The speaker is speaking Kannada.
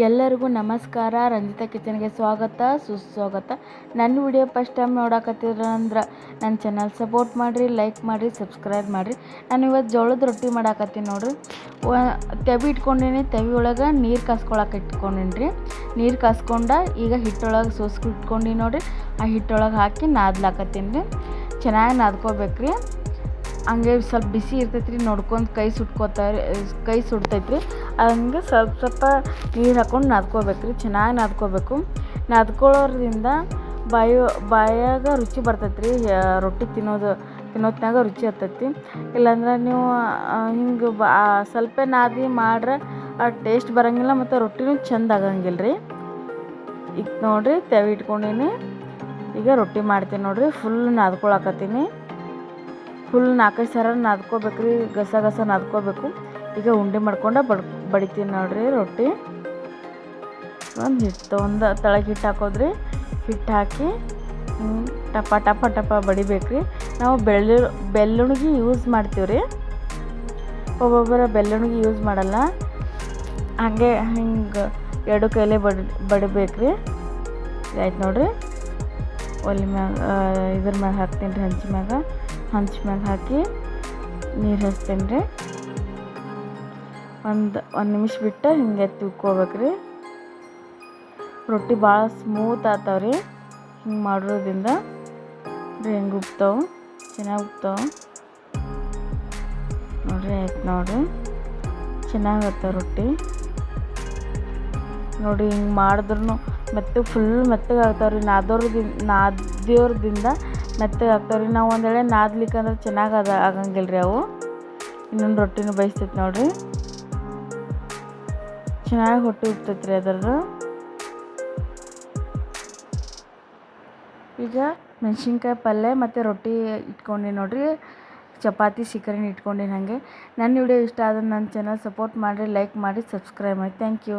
ಎಲ್ಲರಿಗೂ ನಮಸ್ಕಾರ. ರಂಜಿತಾ ಕಿಚನ್ಗೆ ಸ್ವಾಗತ, ಸುಸ್ವಾಗತ. ನನ್ನ ವಿಡಿಯೋ ಫಸ್ಟ್ ಟೈಮ್ ನೋಡಕತ್ತಿದ್ರ ಅಂದ್ರೆ ನನ್ನ ಚಾನಲ್ ಸಪೋರ್ಟ್ ಮಾಡಿರಿ ಲೈಕ್ ಮಾಡಿರಿ ಸಬ್ಸ್ಕ್ರೈಬ್ ಮಾಡಿರಿ. ನಾನು ಇವತ್ತು ಜೋಳದ ರೊಟ್ಟಿ ಮಾಡಾಕತ್ತೀನಿ ನೋಡ್ರಿ. ತೆವಿ ಇಟ್ಕೊಂಡೀನಿ, ತೆವಿ ಒಳಗೆ ನೀರು ಕಾಸ್ಕೊಳಕ್ಕೆ ಇಟ್ಕೊಂಡೀನಿ ರೀ ನೀರು ಕಾಸ್ಕೊಂಡ ಈಗ ಹಿಟ್ಟೊಳಗೆ ಸೋಸ್ಕು ಇಟ್ಕೊಂಡಿ ನೋಡ್ರಿ. ಆ ಹಿಟ್ಟೊಳಗೆ ಹಾಕಿ ನಾದ್ಲಾಕತ್ತೀನಿ ರೀ. ಚೆನ್ನಾಗಿ ನಾದ್ಕೋಬೇಕು ರೀ ಹಂಗೆ ಸ್ವಲ್ಪ ಬಿಸಿ ಇರ್ತೈತ್ರಿ, ನೋಡ್ಕೊಂಡು ಕೈ ಸುಟ್ಕೋತಾರೆ, ಕೈ ಸುಡ್ತೈತ್ರಿ. ಹಂಗೆ ಸ್ವಲ್ಪ ಸ್ವಲ್ಪ ನೀರು ಹಾಕ್ಕೊಂಡು ನಾದ್ಕೋಬೇಕು ರೀ ಚೆನ್ನಾಗಿ ನಾದ್ಕೋಬೇಕು. ನಾದ್ಕೊಳ್ಳೋದ್ರಿಂದ ಬಾಯಿ, ಬಾಯಾಗ ರುಚಿ ಬರ್ತೈತೆ ರೊಟ್ಟಿ ತಿನ್ನೋದು ತಿನ್ನೋತ್ನಾಗ ರುಚಿ ಹತ್ತೈತಿ ಇಲ್ಲಾಂದ್ರೆ ನೀವು ಹಿಂಗೆ ಬಾ ಸ್ವಲ್ಪ ನಾದಿ ಮಾಡ್ರೆ ಆ ಟೇಸ್ಟ್ ಬರೋಂಗಿಲ್ಲ ಮತ್ತು ರೊಟ್ಟಿನೂ ಚೆಂದ ಆಗಂಗಿಲ್ಲ ರೀ ಈಗ ನೋಡಿರಿ ತೆವಿ ಇಟ್ಕೊಂಡೀನಿ. ಈಗ ರೊಟ್ಟಿ ಮಾಡ್ತೀನಿ ನೋಡಿರಿ ಫುಲ್ ನಾದ್ಕೊಳಕತ್ತೀನಿ. ಫುಲ್ ನಾಲ್ಕೈದು ಸರ ನಾದ್ಕೋಬೇಕು ರೀ ಗಸ ಗಸ ನಾದ್ಕೋಬೇಕು. ಈಗ ಉಂಡೆ ಮಾಡ್ಕೊಂಡು ಬಡ್, ಬಡಿತೀನಿ ನೋಡ್ರಿ ರೊಟ್ಟಿ. ಒಂದು ಹಿಟ್ಟು ಒಂದು ತಳಗೆ ಹಿಟ್ಟು ಹಾಕೋದ್ರಿ. ಹಿಟ್ಟು ಹಾಕಿ ಟಪ ಟಪ ಟಪ ಬಡಿಬೇಕ್ರಿ. ನಾವು ಬೆಳ್ಳು ಬೆಳ್ಳುಣಿಗೆ ಯೂಸ್ ಮಾಡ್ತೀವಿ ರೀ ಒಬ್ಬೊಬ್ಬರ ಬೆಳ್ಳುಣಿಗೆ ಯೂಸ್ ಮಾಡಲ್ಲ. ಹಾಗೆ ಹಿಂಗೆ ಎರಡು ಕೈಲೇ ಬಡಿ, ಬಡಿಬೇಕ್ರಿ. ಆಯ್ತು ನೋಡಿರಿ. ಒಲೆ ಮ್ಯಾಗ ಇದ್ರ ಮ್ಯಾಗ ಹಾಕ್ತೀನಿ ರೀ ಹಂಚಿ ಮ್ಯಾಗ. ಹಂಚಿ ಮ್ಯಾಗ ಹಾಕಿ ನೀರು ಹಚ್ತೀನಿ ರೀ ಒಂದು ಒಂದು ನಿಮಿಷ ಬಿಟ್ಟು ಹಿಂಗೆ ತಿಕ್ಕೋಬೇಕು ರೀ ರೊಟ್ಟಿ ಭಾಳ ಸ್ಮೂತ್ ಆಗ್ತಾವ ರೀ ಹಿಂಗೆ ಮಾಡಿರೋದ್ರಿಂದ ಹೆಂಗೆ ಉಪ್ತಾವೆ, ಚೆನ್ನಾಗಿ ಉಪ್ತಾವೆ. ನೋಡ್ರಿ, ಆಯ್ತು ನೋಡ್ರಿ. ಚೆನ್ನಾಗಿ ರೊಟ್ಟಿ. ನೋಡಿ ಹಿಂಗೆ ಮಾಡಿದ್ರೂ ಮೆತ್ತಗೆ ಫುಲ್ ಮೆತ್ತಗೆ ಆಗ್ತಾವೆ ರೀ ನಾದೋರ್ದಿಂದ ನಾದ್ಯೋರ್ದಿಂದ ಮೆತ್ತಗೆ ಆಗ್ತಾವೆ ರೀ ನಾವು ಒಂದು ವೇಳೆ ನಾದ್ಲಿಕ್ಕೆ ಅಂದ್ರೆ ಚೆನ್ನಾಗಿ ಅದ ಆಗಂಗಿಲ್ಲ ರೀ ಅವು. ಇನ್ನೊಂದು ರೊಟ್ಟಿನೂ ಬೇಯಿಸ್ತೈತೆ ನೋಡಿರಿ. ಚೆನ್ನಾಗಿ ಹೊಟ್ಟೆ ಇರ್ತೈತೆ ರೀ ಈಗ ಮೆಣಸಿನ್ಕಾಯಿ ಪಲ್ಯ ಮತ್ತು ರೊಟ್ಟಿ ಇಟ್ಕೊಂಡು ನೋಡಿರಿ. ಚಪಾತಿ ಸಿಕ್ಕರಿನ ಇಟ್ಕೊಂಡಿನಿ ಹಾಗೆ. ನನ್ನ ವಿಡಿಯೋ ಇಷ್ಟ ಆದ್ರೆ ನನ್ನ ಚಾನಲ್ ಸಪೋರ್ಟ್ ಮಾಡಿರಿ ಲೈಕ್ ಮಾಡಿ ಸಬ್ಸ್ಕ್ರೈಬ್ ಮಾಡಿ ಥ್ಯಾಂಕ್ ಯು